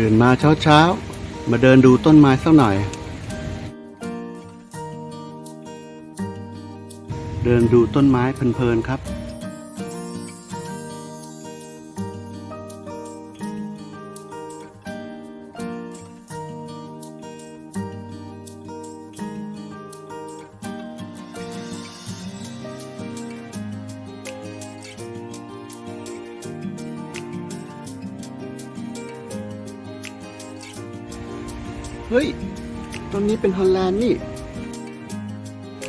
ตื่นมาเช้าเช้าๆมาเดินดูต้นไม้สักหน่อย เดินดูต้นไม้เพลินๆครับ เฮ้ยต้นนี้เป็นฮอลแลนด์นี่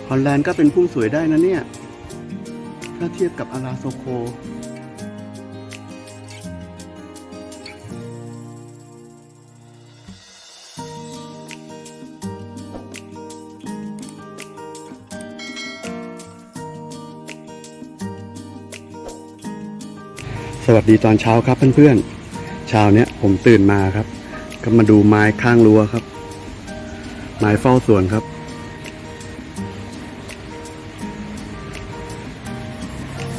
ฮอลแลนด์ก็เป็นพุ่มสวยได้นะเนี่ย ถ้าเทียบกับอาราโซโค สวัสดีตอนเช้าครับเพื่อนๆเช้าเนี้ยผมตื่นมาครับ ก็มาดูไม้ข้างรั้วครับ ไม้เฝ้าสวนครับ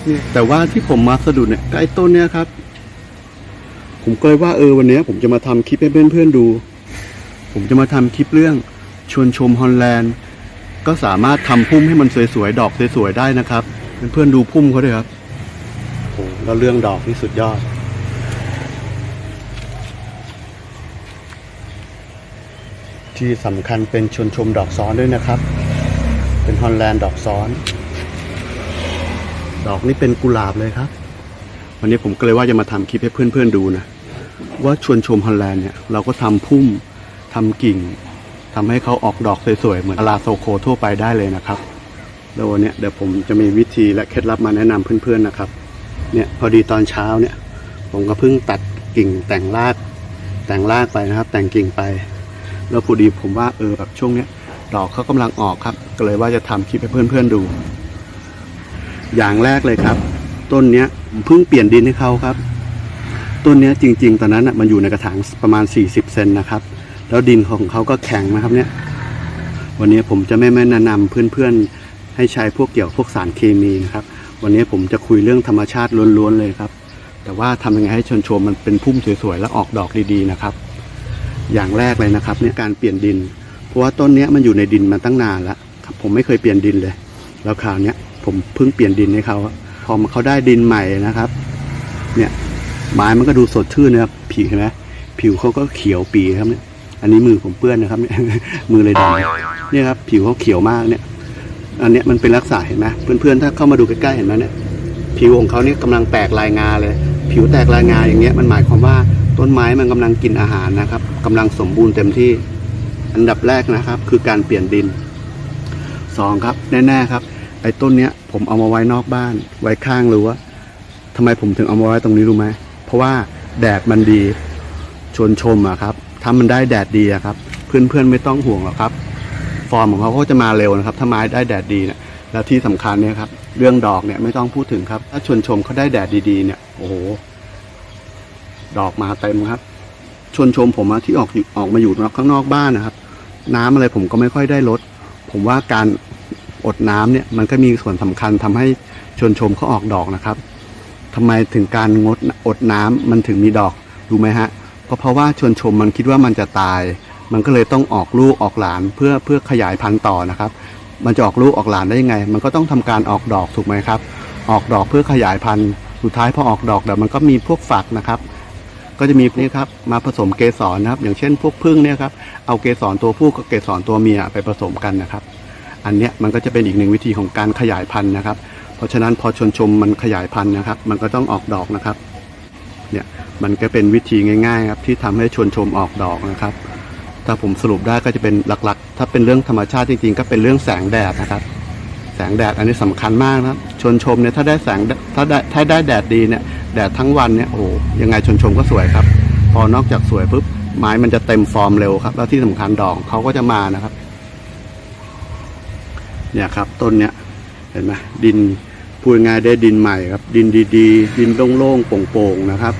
เนี่ยแต่ว่าที่ผมมาสะดุดเนี่ยก็ไอ้ต้นเนี้ยครับ ผมก็เลยว่าเออวันเนี้ยผมจะมาทำคลิปให้เพื่อนๆดู ผมจะมาทำคลิปเรื่องชวนชมฮอลแลนด์ ก็สามารถทำพุ่มให้มันสวยๆ ดอกสวยๆ ได้นะครับ เพื่อนๆดูพุ่มเขาด้วยครับโอ้แล้วเรื่องดอกนี่สุดยอด ที่สำคัญเป็นชวนชมดอกซ้อนด้วยนะครับ เป็นฮอลแลนด์ดอกซ้อน ดอกนี่เป็นกุหลาบเลยครับ วันนี้ผมก็เลยว่าจะมาทำคลิปให้เพื่อนๆดูนะ ว่าชวนชมฮอลแลนด์เนี่ย เราก็ทำพุ่มทำกิ่งทำให้เขาออกดอกสวยๆ เหมือนอาราโซโคทั่วไปได้เลยนะครับ แล้ววันนี้เดี๋ยวผมจะมีวิธีและเคล็ดลับมาแนะนำเพื่อนๆนะครับ เนี่ยพอดีตอนเช้าเนี่ย ผมก็เพิ่งตัดกิ่งแต่งรากแต่งรากไปนะครับ แต่งกิ่งไป แล้วพอดีผมว่าเออแบบช่วงเนี้ยดอกเขากำลังออกครับ ก็เลยว่าจะทำคลิปให้เพื่อนๆดู อย่างแรกเลยครับ ต้นเนี้ยผมเพิ่งเปลี่ยนดินให้เขาครับ ต้นเนี้ยจริง ๆ ตอนนั้นน่ะมันอยู่ในกระถางประมาณ 40เซนนะครับ แล้วดินของเขาก็แข็งนะครับเนี่ย วันนี้ผมจะไม่แนะนำเพื่อนๆให้ใช้พวกเกี่ยวพวกสารเคมีนะครับ วันนี้ผมจะคุยเรื่องธรรมชาติล้วนๆเลยครับ แต่ว่าทำยังไงให้ชนชมมันเป็นพุ่มสวยๆและออกดอกดีๆนะครับ อย่างแรกเลยนะครับเนี่ยการเปลี่ยนดิน เพราะว่าต้นนี้มันอยู่ในดินมาตั้งนานแล้วครับผมไม่เคยเปลี่ยนดินเลย แล้วคราวเนี้ยผมเพิ่งเปลี่ยนดินให้เขาพอเขาได้ดินใหม่นะครับ เนี่ยไม้มันก็ดูสดชื่นนะครับผิวเห็นไหมผิวเขาก็เขียวปีครับเนี่ยอันนี้มือผมเปื้อนนะครับเนี่ยมือเลยดำเนี่ยครับผิวเขาเขียวมากเนี่ย อันเนี้ยมันเป็นลักษณะเห็นไหมเพื่อนๆถ้าเข้ามาดูใกล้ๆเห็นไหมเนี่ยผิวของเขาเนี่ยกำลังแตกลายงาเลย ผิวแตกลายงาอย่างเงี้ยมันหมายความว่า ต้นไม้มันกำลังกินอาหารนะครับกำลังสมบูรณ์เต็มที่อันดับแรกนะครับ คือการเปลี่ยนดินสองครับ แน่ๆครับ ไอ้ต้นเนี้ย ผมเอามาไว้นอกบ้าน ไว้ข้างรั้วทำไมผมถึงเอามาไว้ตรงนี้รู้ไหมเพราะว่าแดดมันดีชวนชมอะครับถ้ามันได้แดดดีอะครับ เพื่อนๆไม่ต้องห่วงหรอกครับ ฟอร์มของเขาก็จะมาเร็วนะครับ ถ้าไม้ได้แดดดีเนี่ยแล้วที่สำคัญเนี่ยครับ เรื่องดอกเนี่ยไม่ต้องพูดถึงครับ ถ้าชวนชมเขาได้แดดดีๆเนี่ยโอ้โห ดอกมาเต็มครับ ชวนชมผมที่ออกอยู่ออกมาอยู่ข้างนอกบ้านนะครับ น้ำอะไรผมก็ไม่ค่อยได้ลด ผมว่าการอดน้ำเนี่ยมันก็มีส่วนสำคัญทำให้ชวนชมเขาออกดอกนะครับทำไมถึงการงดอดน้ำมันถึงมีดอกรู้ไหมฮะก็เพราะว่าชวนชมมันคิดว่ามันจะตาย มันก็เลยต้องออกลูกออกหลานเพื่อเพื่อขยายพันธุ์ต่อนะครับ มันจะออกลูกออกหลานได้ยังไง มันก็ต้องทำการออกดอกถูกไหมครับ ออกดอกเพื่อขยายพันธุ์สุดท้ายพอออกดอกเดี๋ยวมันก็มีพวกฝักนะครับ ก็จะมีนี่ครับมาผสมเกสรนะครับ อย่างเช่นพวกพึ่งเนี่ยครับเอาเกสรตัวผู้กับเกสรตัวเมียไปผสมกันนะครับ อันเนี้ยมันก็จะเป็นอีกหนึ่งวิธีของการขยายพันธุ์นะครับ เพราะฉะนั้นพอชนชมมันขยายพันธุ์นะครับ มันก็ต้องออกดอกนะครับเนี่ยมันก็เป็นวิธีง่ายๆครับที่ทำให้ชนชมออกดอกนะครับ ถ้าผมสรุปได้ก็จะเป็นหลักๆ ถ้าเป็นเรื่องธรรมชาติจริงๆ ก็เป็นเรื่องแสงแดดนะครับ แสงแดดอันนี้สำคัญมากนะครับชนชมเนี่ยถ้าได้แสงถ้าได้ถ้าได้แดดดีเนี่ยแดดทั้งวันเนี่ยโอ้โหยังไงชนชมก็สวยครับ พอนอกจากสวยปุ๊บไม้มันจะเต็มฟอร์มเร็วครับ แล้วที่สำคัญดอกเขาก็จะมานะครับ เนี่ยครับต้นเนี้ยเห็นไหมดินพูดง่ายได้ดินใหม่ครับ ดินดีๆ ดินโล่งๆโป่งๆนะครับ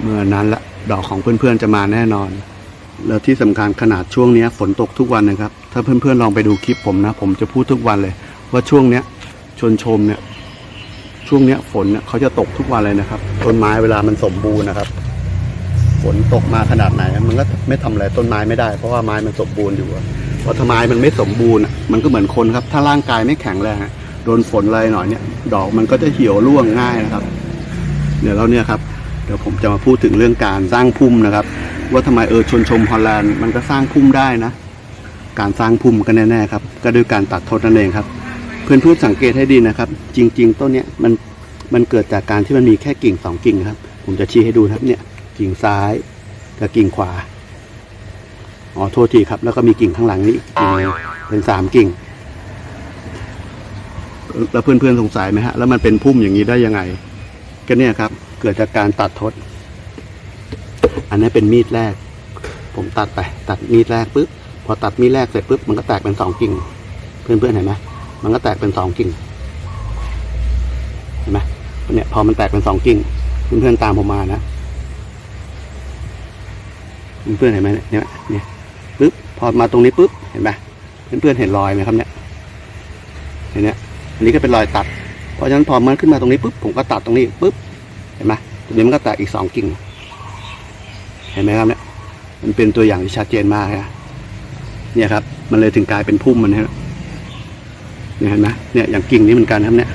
เมื่อนั้นละดอกของเพื่อนๆจะมาแน่นอน แล้วที่สำคัญขนาดช่วงเนี้ยฝนตกทุกวันนะครับ ถ้าเพื่อนๆลองไปดูคลิปผมนะ ผมจะพูดทุกวันเลย ว่าช่วงเนี้ยชนชมเนี่ย ช่วงเนี้ยฝนเนี่ยเขาจะตกทุกวันเลยนะครับ ต้นไม้เวลามันสมบูรณ์นะครับ ฝนตกมาขนาดไหน มันก็ไม่ทำอะไรต้นไม้ไม่ได้ เพราะว่าไม้มันสมบูรณ์อยู่อะเพราะถ้าไม้มันไม่สมบูรณ์มันก็เหมือนคนครับ ถ้าร่างกายไม่แข็งแรงโดนฝนอะไรหน่อยเนี่ย ดอกมันก็จะเหี่ยวร่วงง่ายนะครับ เดี๋ยวเราเนี่ยครับเดี๋ยวผมจะมาพูดถึงเรื่องการสร้างพุ่มนะครับ ว่าทำไมเออชนชมฮอลแลนด์มันก็สร้างพุ่มได้นะ การสร้างพุ่มก็แน่ๆครับ ก็ด้วยการตัดทดนั่นเองครับ เพื่อนพูดสังเกตให้ดีนะครับ จริง ๆ ต้นเนี้ยมันมันเกิดจากการที่มันมีแค่กิ่งสองกิ่งครับ ผมจะชี้ให้ดูครับเนี่ย กิ่งซ้ายกับกิ่งขวาอ๋อโทษทีครับ แล้วก็มีกิ่งข้างหลังนี้กิ่งเป็นสามกิ่ง แล้วเพื่อนๆสงสัยไหมฮะ แล้วมันเป็นพุ่มอย่างนี้ได้ยังไง ก็เนี่ยครับ เกิดจากการตัดทด อันนี้เป็นมีดแรก ผมตัดไป ตัดมีดแรกปุ๊บพอตัดมีดแรกเสร็จปุ๊บมันก็แตกเป็นสองกิ่ง เพื่อนๆเห็นไหม มันก็แตกเป็นสองกิ่งเห็นไหมเนี่ยพอมันแตกเป็นสองกิ่งเพื่อนๆตามผมมานะเพื่อนๆเห็นไหมเนี่ยเนี่ยปุ๊บพอมาตรงนี้ปุ๊บเห็นไหมเพื่อนๆเห็นรอยไหมครับเนี่ยเห็นเนี่ยอันนี้ก็เป็นรอยตัด เพราะฉะนั้นพอมันขึ้นมาตรงนี้ปุ๊บผมก็ตัดตรงนี้ปุ๊บเห็นไหมตรงนี้มันก็แตกอีกสองกิ่ง เห็นไหมครับเนี่ย มันเป็นตัวอย่างที่ชัดเจนมากนะเนี่ยครับ มันเลยถึงกลายเป็นพุ่มมันนะครับ เนี่ยเห็นไหมเนี่ยอย่างกิ่งนี้เหมือนกันครับเนี่ย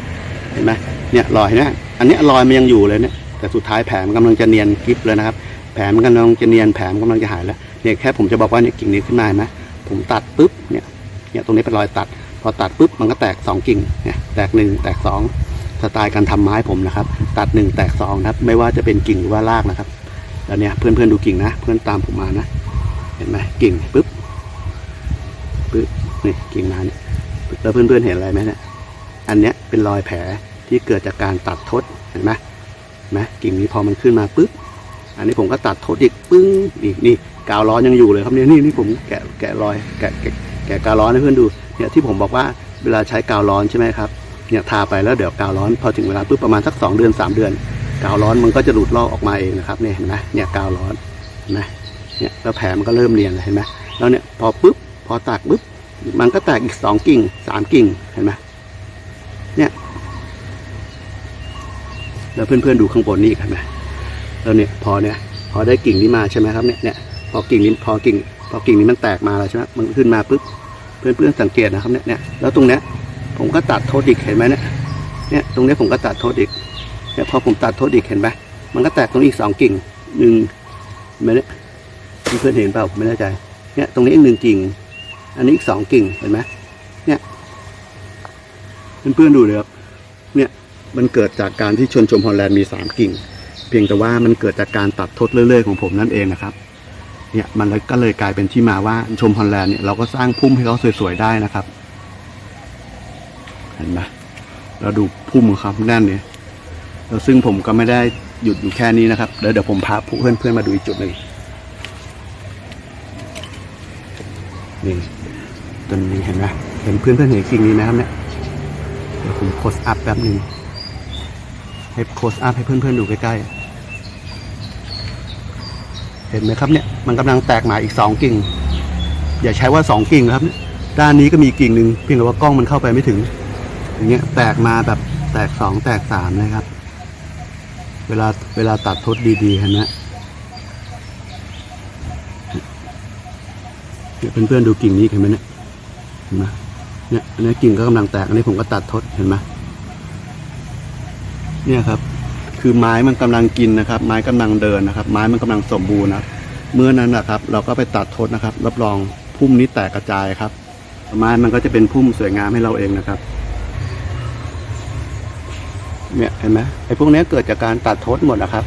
เห็นไหมเนี่ยรอยเนี่ยอันนี้ยรอยมันยังอยู่เลยเนี่ยแต่สุดท้ายแผลมันกำลังจะเนียนกริบเลยนะครับ แผลมันกำลังจะเนียนแผลมันกำลังจะหายแล้วเนี่ยแค่ผมจะบอกว่าเนี่ยกิ่งนี้ขึ้นมาเห็นไหมผมตัดปุ๊บเนี่ยเนี่ยตรงนี้เป็นรอยตัด พอตัดปุ๊บมันก็แตกสองกิ่งเนี่ยแตกหนึ่งแตกสองสไตล์การทำไม้ผมนะครับ ตัดหนึ่งแตกสองนะครับไม่ว่าจะเป็นกิ่งหรือว่ารากนะครับแล้วเนี่ยเพื่อนๆดูกิ่งนะ เพื่อนตามผมมานะ เห็นไหมกิ่งปุ๊บปุ๊บนี่กิ่งมาเนี่ย แล้วเพื่อนๆเห็นอะไรไหมเนี่ยอันเนี้ยเป็นรอยแผลที่เกิดจากการตัดทดเห็นไหมนไหมกิ่งนี้พอมันขึ้นมาปุ๊บอันนี้ผมก็ตัดทดอีกปึ้งนี่นี่กาวร้อนยังอยู่เลยครับเนี่ยนี่นี่ผมแกะแกะรอยแกะแกะแกะกาวร้อนให้เพื่อนดูเนี่ยที่ผมบอกว่าเวลาใช้กาวร้อนใช่ไหมครับเนี่ยทาไปแล้วเดี๋ยวกาวร้อนพอถึงเวลาปุ๊บประมาณสักสองเดือนสามเดือน กาวร้อนมันก็จะหลุดลอกออกมาเองนะครับเนี่ยเห็นไหมเนี่ยกาวร้อนเห็นไหมเนี่ยแล้วแผลมันก็เริ่มเรียนเลยเห็นไหมแล้วเนี่ยพอปุ๊บพอตัดปุ๊บ มันก็แตกอีกสองกิ่งสามกิ่งเห็นไหมเนี่ยแล้วเพื่อนๆดูข้างบนนี่เห็นไหมแล้วเนี่ยพอเนี่ย พอได้กิ่งนี้มาใช่ไหมครับเนี่ยเนี่ยพอกิ่งนี้พอกิ่ง พอกิ่งนี้มันแตกมาแล้วใช่ไหมมันขึ้นมาปุ๊บเพื่อนๆสังเกตนะครับเนี่ยเนี่ยแล้วตรงเนี้ย ผมก็ตัดโทษอีกเห็นไหมเนี่ยเนี่ยตรงเนี้ยผมก็ตัดโทษอีกเนี่ยพอผมตัดโทษอีกเห็นไหมมันก็แตกตรงนี้อีกสองกิ่งหนึ่งเห็นไหมเนี่ยเพื่อนเห็นเปล่าไม่แน่ใจเนี่ยตรงนี้อีกหนึ่งกิ่ง อันนี้อีกสองกิ่งเห็นไหมเนี่ยเพื่อนๆดูเลยครับเนี่ยมันเกิดจากการที่ชนชมฮอลแลนด์มีสามกิ่ง เพียงแต่ว่ามันเกิดจากการตัดทดเรื่อยๆของผมนั่นเองนะครับเนี่ยมันก็เลยกลายเป็นที่มาว่าชมฮอลแลนด์เนี่ยเราก็สร้างพุ่มให้เขาสวยๆได้นะครับ เห็นไหมเราดูพุ่มของเขาแน่นเนี่ยแล้วซึ่งผมก็ไม่ได้หยุดอยู่แค่นี้นะครับเดี๋ยวเดี๋ยวผมพาเพื่อนๆมาดูอีกจุดหนึ่งนี่ ต้นนี้เห็นไหมเห็นเพื่อนเพื่อนเห็นกิ่งนี้ไหมครับเนี่ยเดี๋ยวผมโคสอัพแป๊บหนึ่งให้โคสอัพให้เพื่อนเพื่อนดูใกล้ๆเห็นไหมครับเนี่ยมันกำลังแตกหมาอีกสองกิ่ง อย่าใช้ว่าสองกิ่งครับ ด้านนี้ก็มีกิ่งหนึ่งเพียงแต่ว่ากล้องมันเข้าไปไม่ถึง อย่างเงี้ยแตกมาแบบแตกสองแตกสามนะครับ เวลาเวลาตัดทดดีๆเห็นไหมเนี่ยเพื่อนๆดูกิ่งนี้เห็นไหมเนี่ย เห็นไหมเนี่ยอันนี้กิ่งก็กำลังแตกอันนี้ผมก็ตัดทดเห็นไหมเนี่ยครับ คือไม้มันกำลังกินนะครับ ไม้กำลังเดินนะครับ ไม้มันกำลังสมบูรณ์นะเมื่อนั้นนะครับ เราก็ไปตัดทดนะครับ รับรองพุ่มนี้แตกกระจายครับ ไม้มันก็จะเป็นพุ่มสวยงามให้เราเองนะครับเนี่ยเห็นไหมไอ้พวกนี้เกิดจากการตัดทดหมดนะครับ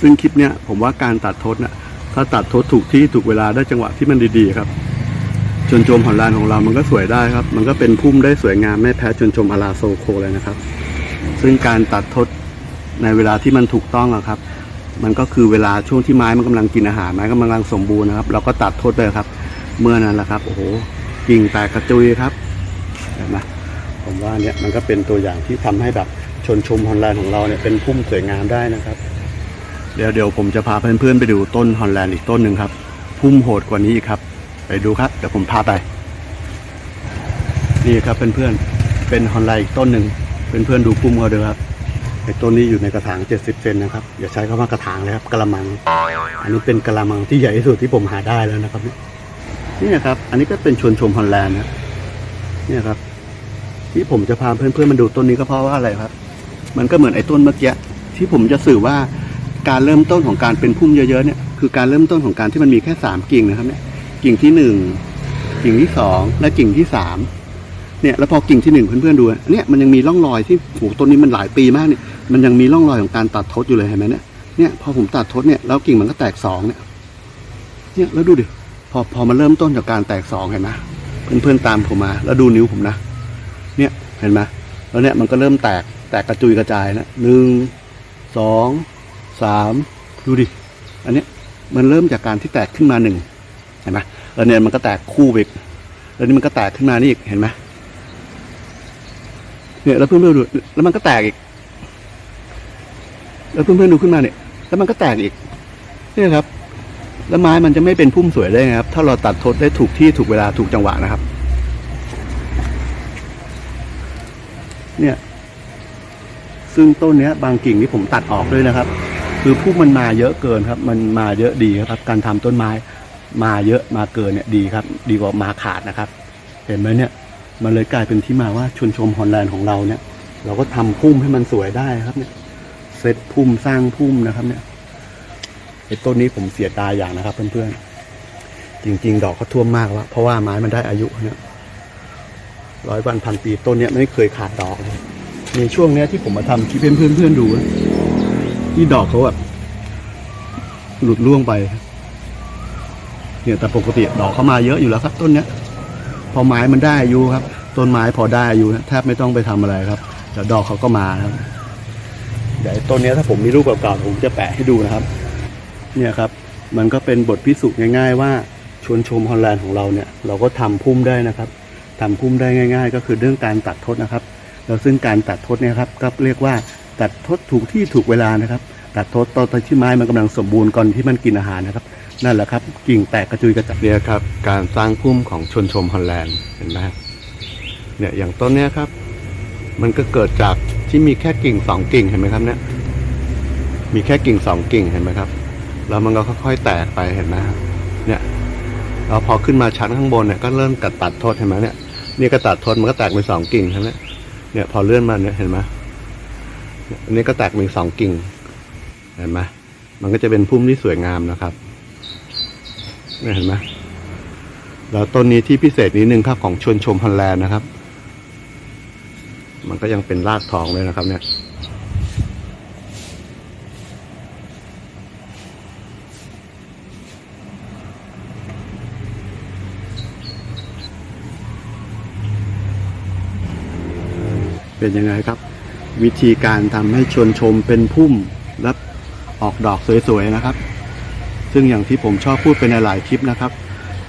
ซึ่งคลิปเนี้ยผมว่าการตัดทดน่ะถ้าตัดทดถูกที่ถูกเวลาได้จังหวะที่มันดีๆครับ ชนชมฮอลแลนด์ของเรา มันก็สวยได้ครับ มันก็เป็นพุ่มได้สวยงามไม่แพ้ชนชมอาราโซโคเลยนะครับ ซึ่งการตัดทดในเวลาที่มันถูกต้องอะครับ มันก็คือเวลาช่วงที่ไม้มันกำลังกินอาหารไม้กำลังสมบูรณ์นะครับ เราก็ตัดทดเลยครับ เมื่อนั้นแหละครับ โอ้โหกิ่งแตกกระจุยครับเห็นไหมผมว่าเนี่ยมันก็เป็นตัวอย่างที่ทำให้แบบชนชมฮอลแลนด์ของเราเนี่ยเป็นพุ่มสวยงามได้นะครับ เดี๋ยวเดี๋ยวผมจะพาเพื่อนๆไปดูต้นฮอลแลนด์อีกต้นหนึ่งครับ พุ่มโหดกว่านี้อีกครับ ไปดูครับ เดี๋ยวผมพาไป นี่ครับเพื่อนๆ เป็นฮอลแลอีกต้นหนึ่งเพื่อนๆดูพุ่มเขาดูครับไอ้ต้นนี้อยู่ในกระถาง 70 เซนนะครับ อย่าใช้คำว่ากระถางเลยครับกระมัง อันนี้เป็นกระมังที่ใหญ่ที่สุดที่ผมหาได้แล้วนะครับเนี่ยนี่นะครับ อันนี้ก็เป็นชวนชมฮอลแลนด์นะเนี่ยครับ ที่ผมจะพาเพื่อนๆมาดูต้นนี้ก็เพราะว่าอะไรครับ มันก็เหมือนไอ้ต้นเมื่อกี้ที่ผมจะสื่อว่าการเริ่มต้นของการเป็นพุ่มเยอะๆเนี่ยคือการเริ่มต้นของการที่มันมีแค่สามกิ่งนะครับเนี่ย กิ่งที่หนึ่งกิ่งที่สองและกิ่งที่สามเนี่ยแล้วพอกิ่งที่หนึ่งเพื่อนๆดูอะเนี่ยมันยังมีร่องรอยที่โหต้นนี้มันหลายปีมากเนี่ยมันยังมีร่องรอยของการตัดทดอยู่เลยเห็นไหมเนี่ยเนี่ยพอผมตัดทดเนี่ยแล้วกิ่งมันก็แตกสองเนี่ยเนี่ยแล้วดูดิพอพอมาเริ่มต้นจากการแตกสองเห็นไหมเพื่อนๆตามผมมา แล้วดูนิ้วผมนะ เนี่ยเห็นไหมแล้วเนี่ยมันก็เริ่มแตกแตกกระจุยกระจายนะหนึ่งสองสามดูดิอันเนี้ยมันเริ่มจากการที่แตกขึ้นมาหนึ่ง เห็นไหมแล้วเนี่ยมันก็แตกคู่ไปอีกแล้วนี่มันก็แตกขึ้นมานี่อีกเห็นไหมเนี่ยแล้วเพื่อนๆดูแล้วมันก็แตกอีก แล้วเพื่อนๆดูขึ้นมาเนี่ย แล้วมันก็แตกอีกเนี่ยครับ แล้วไม้มันจะไม่เป็นพุ่มสวยได้ไงครับ ถ้าเราตัดทดได้ถูกที่ถูกเวลาถูกจังหวะนะครับ เนี่ย ซึ่งต้นเนี้ย บางกิ่งที่ผมตัดออกด้วยนะครับ คือพุ่มมันมาเยอะเกินครับ มันมาเยอะดีครับ การทำต้นไม้ มาเยอะมาเกินเนี่ยดีครับ ดีกว่ามาขาดนะครับ เห็นไหมเนี่ยมันเลยกลายเป็นที่มาว่าชนชมฮอลแลนด์ของเราเนี่ย เราก็ทำพุ่มให้มันสวยได้ครับเนี่ยเซตพุ่มสร้างพุ่มนะครับ เนี่ยไอ้ต้นนี้ผมเสียดายอย่างนะครับ เพื่อนๆจริง ๆ ดอกก็ท่วมมากแล้วเพราะว่าไม้มันได้อายุเนี่ยร้อยวันพันปีต้นเนี้ยไม่เคยขาดดอกเลยในช่วงเนี้ยที่ผมมาทำคลิปเพื่อนๆดูที่ดอกเขาแบบหลุดร่วงไป เนี่ยแต่ปกติดอกเขามาเยอะอยู่แล้วครับ ต้นเนี้ยพอไม้มันได้อายุครับ ต้นไม้พอได้อายุนะแทบไม่ต้องไปทำอะไรครับเดี๋ยวดอกเขาก็มาครับเดี๋ยวต้นนี้ถ้าผมมีรูปเก่าๆผมจะแปะให้ดูนะครับ เนี่ยครับ มันก็เป็นบทพิสูจน์ง่าย ๆ ว่าชวนชมฮอลแลนด์ของเราเนี่ยเราก็ทำพุ่มได้นะครับทำพุ่มได้ง่าย ๆ ก็คือเรื่องการตัดทดนะครับ แล้วซึ่งการตัดทดเนี่ยครับก็เรียกว่าตัดทดถูกที่ถูกเวลานะครับ ตัดทดตอนที่ไม้มันกำลังสมบูรณ์ก่อนที่มันกินอาหารนะครับ นั่นแหละครับ กิ่งแตกกระจุยกระจายเนี่ยครับ การสร้างพุ่มของชนชมฮอลแลนด์เห็นไหมเนี่ยอย่างต้นเนี้ยครับ มันก็เกิดจากที่มีแค่กิ่งสองกิ่งเห็นไหมครับเนี่ยมีแค่กิ่งสองกิ่งเห็นไหมครับแล้วมันก็ค่อยๆแตกไปเห็นไหมครับเนี่ยแล้วพอขึ้นมาชั้นข้างบนเนี่ยก็เริ่มกัดตัดทดเห็นไหมเนี่ยนี่ก็ตัดทนมันก็แตกเป็นสองกิ่งใช่ไหมเนี่ยพอเลื่อนมาเนี่ยเห็นไหมนี่ยอันนี้ก็แตกเป็นสองกิ่งเห็นไหมมันก็จะเป็นพุ่มที่สวยงามนะครับ นี่เห็นไหมแล้วต้นนี้ที่พิเศษนิดนึงครับของชวนชมฮันแลนนะครับ มันก็ยังเป็นรากทองเลยนะครับ เนี่ยเป็นยังไงครับ วิธีการทำให้ชวนชมเป็นพุ่มและออกดอกสวยๆนะครับ ซึ่งอย่างที่ผมชอบพูดไปในหลายคลิปนะครับ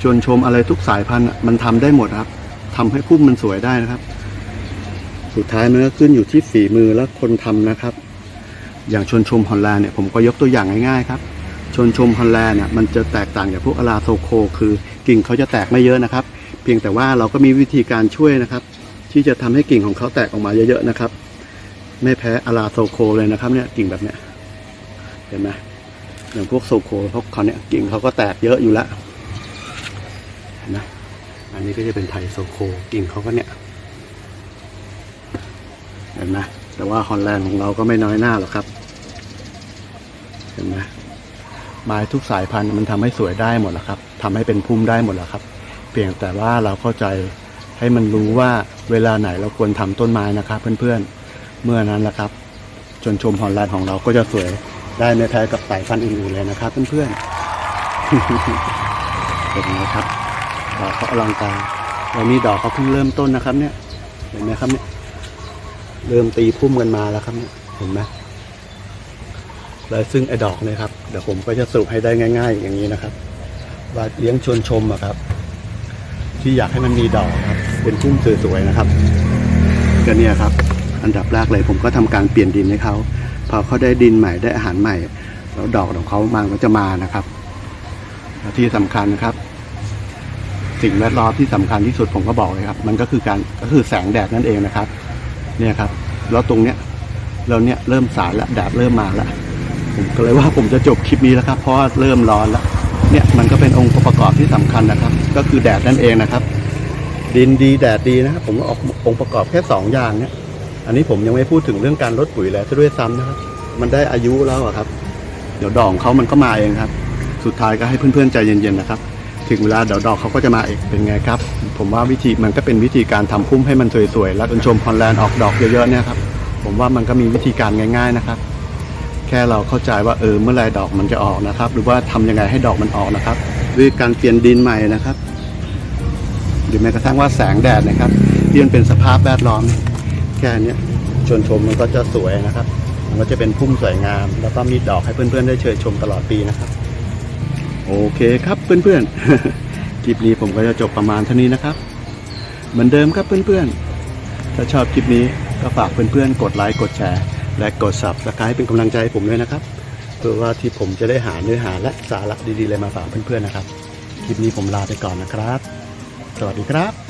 ชวนชมอะไรทุกสายพันธุ์มันทำได้หมดครับทำให้พุ่มมันสวยได้นะครับ สุดท้ายมันก็ขึ้นอยู่ที่ฝีมือและคนทำนะครับ อย่างชนชมฮอลแลนด์เนี่ยผมก็ยกตัวอย่างง่ายๆครับชนชมฮอลแลนด์เนี่ยมันจะแตกต่างจากพวกอลาโซโค คือกิ่งเขาจะแตกไม่เยอะนะครับ เพียงแต่ว่าเราก็มีวิธีการช่วยนะครับ ที่จะทำให้กิ่งของเขาแตกออกมาเยอะๆนะครับ ไม่แพ้อาราโซโคเลยนะครับเนี่ยกิ่งแบบเนี้ยเห็นไหม อย่างพวกโซโคพวกเขาเนี่ยกิ่งเขาก็แตกเยอะอยู่แล้วเห็นไหมอันนี้ก็จะเป็นไทยโซโคกิ่งเขาก็เนี่ยเห็นไหมแต่ว่าฮอลแลนด์ของเราก็ไม่น้อยหน้าหรอกครับ เห็นไหมไม้ทุกสายพันธุ์มันทำให้สวยได้หมดแล้วครับทำให้เป็นพุ่มได้หมดแล้วครับ เพียงแต่ว่าเราเข้าใจให้มันรู้ว่าเวลาไหนเราควรทำต้นไม้นะครับ เพื่อนๆเมื่อนั้นแหละครับชนชมฮอลแลนด์ของเราก็จะสวย ได้ไม่แพ้กับสายพันธุ์อื่นๆเลยนะครับเพื่อนๆเป็นไงครับดอกเขาอลังการแล้วนี่ดอกเขาเพิ่งเริ่มต้นนะครับ เนี่ยเห็นไหมครับเนี่ยเริ่มตีพุ่มกันมาแล้วครับเนี่ยเห็นไหมแล้วซึ่งไอ้ดอกเนี่ยครับเดี๋ยวผมก็จะสรุปให้ได้ง่าย ๆ อย่างนี้นะครับ ว่าเลี้ยงชวนชมอะครับ ที่อยากให้มันมีดอกครับ เป็นพุ่มสวยๆนะครับก็เนี่ยครับ อันดับแรกเลยผมก็ทำการเปลี่ยนดินให้เขา พอเขาได้ดินใหม่ได้อาหารใหม่ แล้วดอกของเขามันก็จะมานะครับที่สำคัญนะครับ สิ่งแวดล้อมที่สำคัญที่สุดผมก็บอกเลยครับ มันก็คือการก็คือแสงแดดนั่นเองนะครับ เนี่ยครับ แล้วตรงเนี้ยแล้วเนี่ยเริ่มสายแล้วแดดเริ่มมาแล้วผมก็เลยว่าผมจะจบคลิปนี้แล้วครับ เพราะว่าเริ่มร้อนแล้ว เนี่ยมันก็เป็นองค์ประกอบที่สำคัญนะครับ ก็คือแดดนั่นเองนะครับ ดินดีแดดดีนะครับผมออกองค์ประกอบแค่สองอย่างเนี่ย อันนี้ผมยังไม่พูดถึงเรื่องการลดปุ๋ยแล้วซะด้วยซ้ำนะครับ มันได้อายุแล้วอะครับ เดี๋ยวดอกเขามันก็มาเองครับ สุดท้ายก็ให้เพื่อนๆใจเย็นๆนะครับถึงเวลาเดี๋ยวดอกเขาก็จะมาเองเป็นไงครับ ผมว่าวิธีมันก็เป็นวิธีการทำพุ่มให้มันสวยๆแล้วจนชมฮอลแลนด์ออกดอกเยอะๆเนี่ยครับผมว่ามันก็มีวิธีการง่าย ๆนะครับ แค่เราเข้าใจว่าเออเมื่อไรดอกมันจะออกนะครับ หรือว่าทำยังไงให้ดอกมันออกนะครับ ด้วยการเปลี่ยนดินใหม่นะครับหรือแม้กระทั่งว่าแสงแดดนะครับที่มันเป็นสภาพแวดล้อม แค่เนี้ยชวนชมมันก็จะสวยนะครับ มันก็จะเป็นพุ่มสวยงาม แล้วก็มีดอกให้เพื่อนๆได้เชยชมตลอดปีนะครับ โอเคครับเพื่อนๆ คลิปนี้ผมก็จะจบประมาณเท่านี้นะครับ เหมือนเดิมครับเพื่อนๆ ถ้าชอบคลิปนี้ก็ฝากเพื่อนๆ กดไลค์กดแชร์ และกด subscribe เป็นกำลังใจให้ผมด้วยนะครับเพื่อว่าที่ผมจะได้หาเนื้อหาและสาระดีๆเลยมาฝากเพื่อนๆนะครับ คลิปนี้ผมลาไปก่อนนะครับ สวัสดีครับ